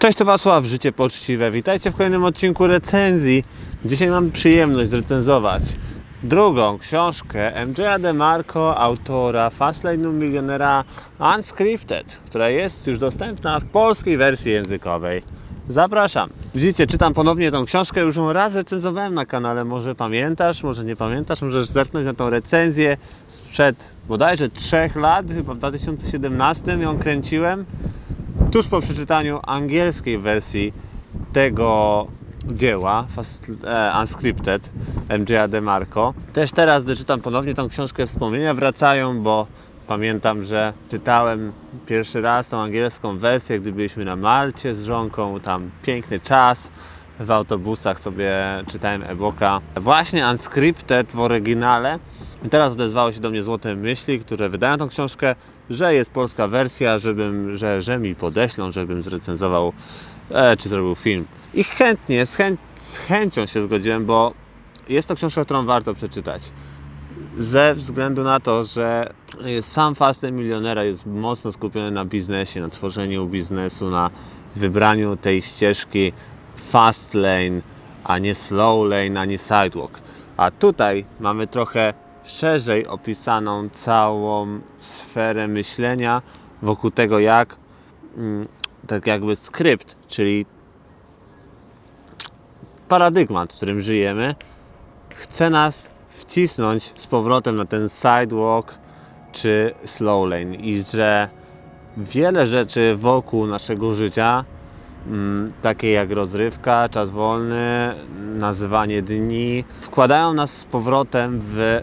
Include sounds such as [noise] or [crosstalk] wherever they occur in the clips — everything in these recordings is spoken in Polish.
Cześć, to Wasław, Życie Poczciwe. Witajcie w kolejnym odcinku recenzji. Dzisiaj mam przyjemność zrecenzować drugą książkę MJ'a DeMarco, autora Fastlane'u Milionera Unscripted, która jest już dostępna w polskiej wersji językowej. Zapraszam. Widzicie, czytam ponownie tą książkę, już ją raz recenzowałem na kanale, może pamiętasz, może nie pamiętasz, możesz zerknąć na tą recenzję sprzed bodajże 3 lat, chyba w 2017 ją kręciłem tuż po przeczytaniu angielskiej wersji tego dzieła Fast, e, Unscripted MJ'a DeMarco. Też teraz, gdy czytam ponownie tą książkę, wspomnienia wracają, bo pamiętam, że czytałem pierwszy raz tą angielską wersję, gdy byliśmy na Malcie z żonką, tam piękny czas. W autobusach sobie czytałem e-booka. Właśnie Unscripted w oryginale. I teraz odezwały się do mnie złote myśli, które wydają tą książkę, że jest polska wersja, żebym, że, że mi podeślą, żebym zrecenzował e, czy zrobił film. I chętnie, z, z chęcią się zgodziłem, bo jest to książka, którą warto przeczytać. Ze względu na to, że sam Fastem Milionera jest mocno skupiony na biznesie, na tworzeniu biznesu, na wybraniu tej ścieżki fast lane, a nie slow lane, a nie sidewalk. A tutaj mamy trochę szerzej opisaną całą sferę myślenia wokół tego, jak mm, tak jakby skrypt, czyli paradygmat, w którym żyjemy, chce nas wcisnąć z powrotem na ten sidewalk czy slow lane i że wiele rzeczy wokół naszego życia, mm, takie jak rozrywka, czas wolny, nazywanie dni, wkładają nas z powrotem w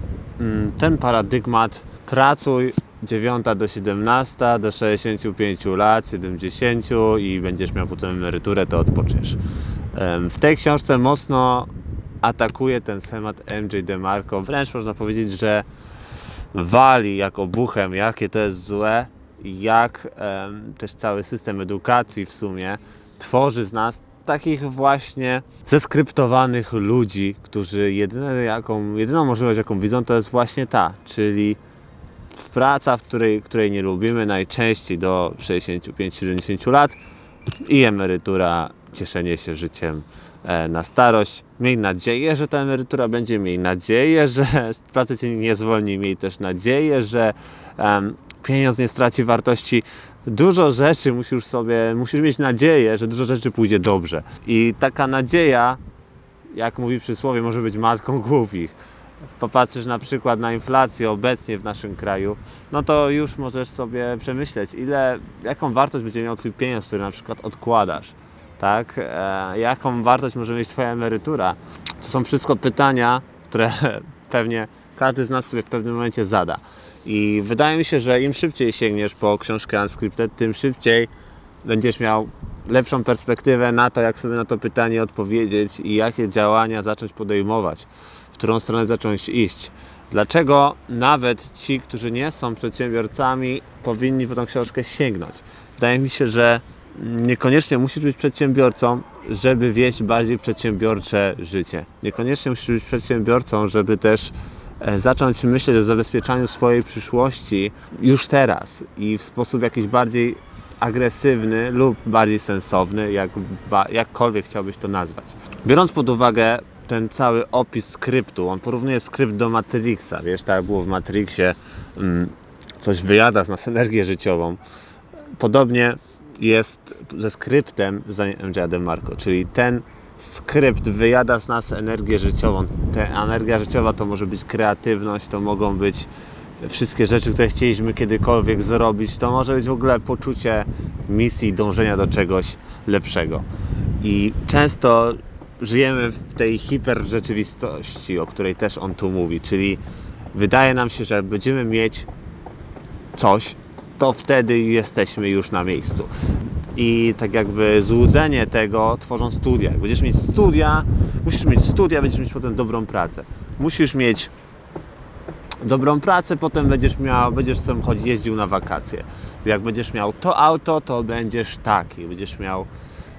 ten paradygmat pracuj 9 do 17, do 65 lat, 70 i będziesz miał potem emeryturę, to odpoczniesz. W tej książce mocno atakuje ten schemat MJ DeMarco. Wręcz można powiedzieć, że wali jak obuchem, jakie to jest złe, jak też cały system edukacji w sumie tworzy z nas takich właśnie zeskryptowanych ludzi, którzy jedyne, jaką, jedyną możliwość, jaką widzą, to jest właśnie ta, czyli praca, w której, której nie lubimy najczęściej do 65-70 lat i emerytura, cieszenie się życiem e, na starość. Miej nadzieję, że ta emerytura będzie, miej nadzieję, że z pracy cię nie zwolni, miej też nadzieję, że em, pieniądz nie straci wartości. Dużo rzeczy musisz sobie, musisz mieć nadzieję, że dużo rzeczy pójdzie dobrze. I taka nadzieja, jak mówi przysłowie, może być matką głupich popatrzysz na przykład na inflację obecnie w naszym kraju, no to już możesz sobie przemyśleć, ile, jaką wartość będzie miał Twój pieniądz, który na przykład odkładasz, tak? E, jaką wartość może mieć Twoja emerytura? To są wszystko pytania, które [laughs] pewnie każdy z nas sobie w pewnym momencie zada. I wydaje mi się, że im szybciej sięgniesz po książkę Unscripted, tym szybciej będziesz miał lepszą perspektywę na to, jak sobie na to pytanie odpowiedzieć i jakie działania zacząć podejmować, w którą stronę zacząć iść. Dlaczego nawet ci, którzy nie są przedsiębiorcami, powinni po tą książkę sięgnąć? Wydaje mi się, że niekoniecznie musisz być przedsiębiorcą, żeby wieść bardziej przedsiębiorcze życie. Niekoniecznie musisz być przedsiębiorcą, żeby też zacząć myśleć o zabezpieczaniu swojej przyszłości już teraz i w sposób jakiś bardziej agresywny lub bardziej sensowny, jak, jakkolwiek chciałbyś to nazwać. Biorąc pod uwagę ten cały opis skryptu, on porównuje skrypt do Matrixa, wiesz, tak jak było w Matrixie, mm, coś wyjada z nas energię życiową. Podobnie jest ze skryptem zdaniem MJ DeMarco, czyli ten skrypt wyjada z nas energię życiową. Ta energia życiowa to może być kreatywność, to mogą być wszystkie rzeczy, które chcieliśmy kiedykolwiek zrobić. To może być w ogóle poczucie misji, dążenia do czegoś lepszego. I często żyjemy w tej hiperrzeczywistości, o której też on tu mówi, czyli wydaje nam się, że będziemy mieć coś, to wtedy jesteśmy już na miejscu. I tak jakby złudzenie tego tworzą studia. Jak będziesz mieć studia, musisz mieć studia, będziesz mieć potem dobrą pracę. Musisz mieć dobrą pracę, potem będziesz miał, będziesz samochodzie jeździł na wakacje. Jak będziesz miał to auto, to będziesz taki, będziesz miał,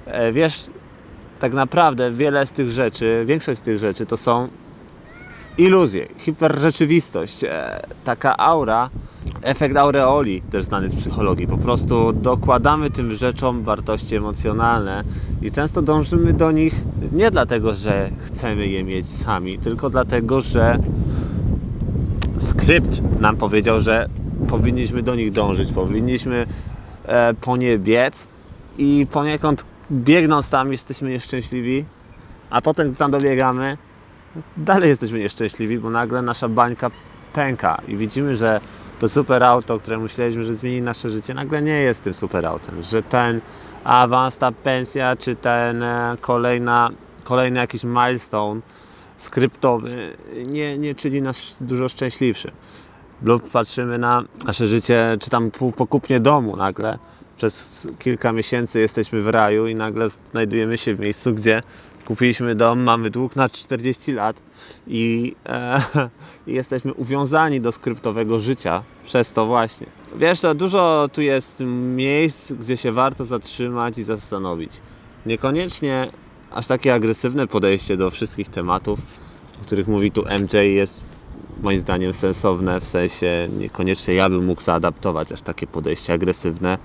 e, wiesz, tak naprawdę wiele z tych rzeczy, większość z tych rzeczy to są iluzje, hiperrzeczywistość, e, taka aura, efekt aureoli, też znany z psychologii. Po prostu dokładamy tym rzeczom wartości emocjonalne i często dążymy do nich nie dlatego, że chcemy je mieć sami, tylko dlatego, że skrypt nam powiedział, że powinniśmy do nich dążyć, powinniśmy e, po nie biec i poniekąd biegnąc tam jesteśmy nieszczęśliwi, a potem gdy tam dobiegamy, dalej jesteśmy nieszczęśliwi, bo nagle nasza bańka pęka i widzimy, że to super auto, które myśleliśmy, że zmieni nasze życie, nagle nie jest tym super autem, że ten awans, ta pensja, czy ten e, kolejna, kolejny jakiś milestone skryptowy nie, nie czyni nas dużo szczęśliwszy. Lub patrzymy na nasze życie, czy tam po kupnie domu nagle. Przez kilka miesięcy jesteśmy w raju i nagle znajdujemy się w miejscu, gdzie kupiliśmy dom, mamy dług na 40 lat i, e, [laughs] jesteśmy uwiązani do skryptowego życia przez to właśnie. Wiesz, to dużo tu jest miejsc, gdzie się warto zatrzymać i zastanowić. Niekoniecznie aż takie agresywne podejście do wszystkich tematów, o których mówi tu MJ jest moim zdaniem sensowne, w sensie niekoniecznie ja bym mógł zaadaptować aż takie podejście agresywne.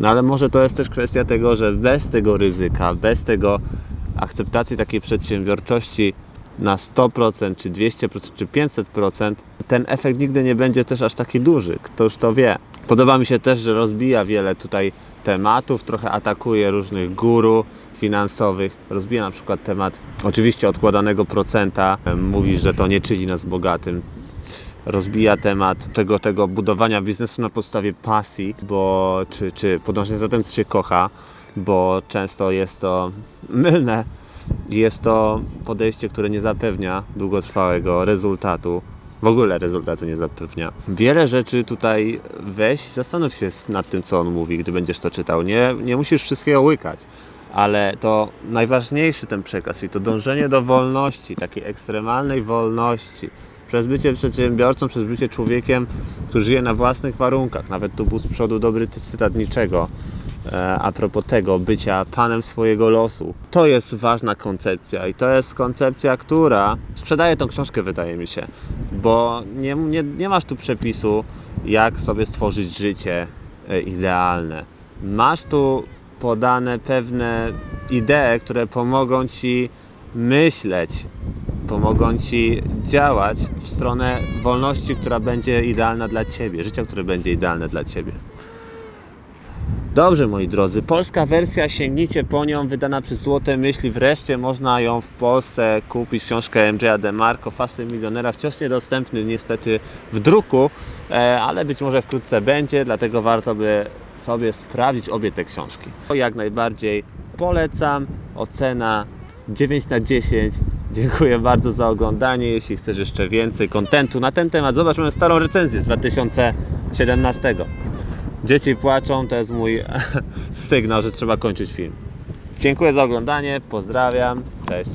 No ale może to jest też kwestia tego, że bez tego ryzyka, bez tego akceptacji takiej przedsiębiorczości na 100%, czy 200%, czy 500%, ten efekt nigdy nie będzie też aż taki duży. Kto już to wie. Podoba mi się też, że rozbija wiele tutaj tematów, trochę atakuje różnych guru finansowych. Rozbija na przykład temat oczywiście odkładanego procenta. Mówi, że to nie czyni nas bogatym rozbija temat tego, tego budowania biznesu na podstawie pasji, bo czy, czy podążania za tym, co się kocha, bo często jest to [laughs] mylne. Jest to podejście, które nie zapewnia długotrwałego rezultatu. W ogóle rezultatu nie zapewnia. Wiele rzeczy tutaj weź, zastanów się nad tym, co on mówi, gdy będziesz to czytał. Nie, nie musisz wszystkiego łykać, ale to najważniejszy ten przekaz, czyli to dążenie do wolności, takiej ekstremalnej wolności, przez bycie przedsiębiorcą, przez bycie człowiekiem, który żyje na własnych warunkach. Nawet tu był z przodu dobry cytat niczego. E, a propos tego bycia panem swojego losu. To jest ważna koncepcja i to jest koncepcja, która sprzedaje tą książkę, wydaje mi się, bo nie, nie, nie masz tu przepisu, jak sobie stworzyć życie e, idealne. Masz tu podane pewne idee, które pomogą ci myśleć, pomogą ci działać w stronę wolności, która będzie idealna dla ciebie, życia, które będzie idealne dla ciebie. Dobrze, moi drodzy, polska wersja, sięgnijcie po nią, wydana przez Złote Myśli. Wreszcie można ją w Polsce kupić. Książkę MJ'a DeMarco, Fasy Milionera, wciąż niedostępny niestety w druku, e, ale być może wkrótce będzie, dlatego warto by sobie sprawdzić obie te książki. Jak najbardziej polecam, ocena 9 na 10. Dziękuję bardzo za oglądanie. Jeśli chcesz jeszcze więcej kontentu na ten temat, zobacz moją starą recenzję z 2017. Dzieci płaczą, to jest mój [laughs] sygnał, że trzeba kończyć film. Dziękuję za oglądanie, pozdrawiam, cześć.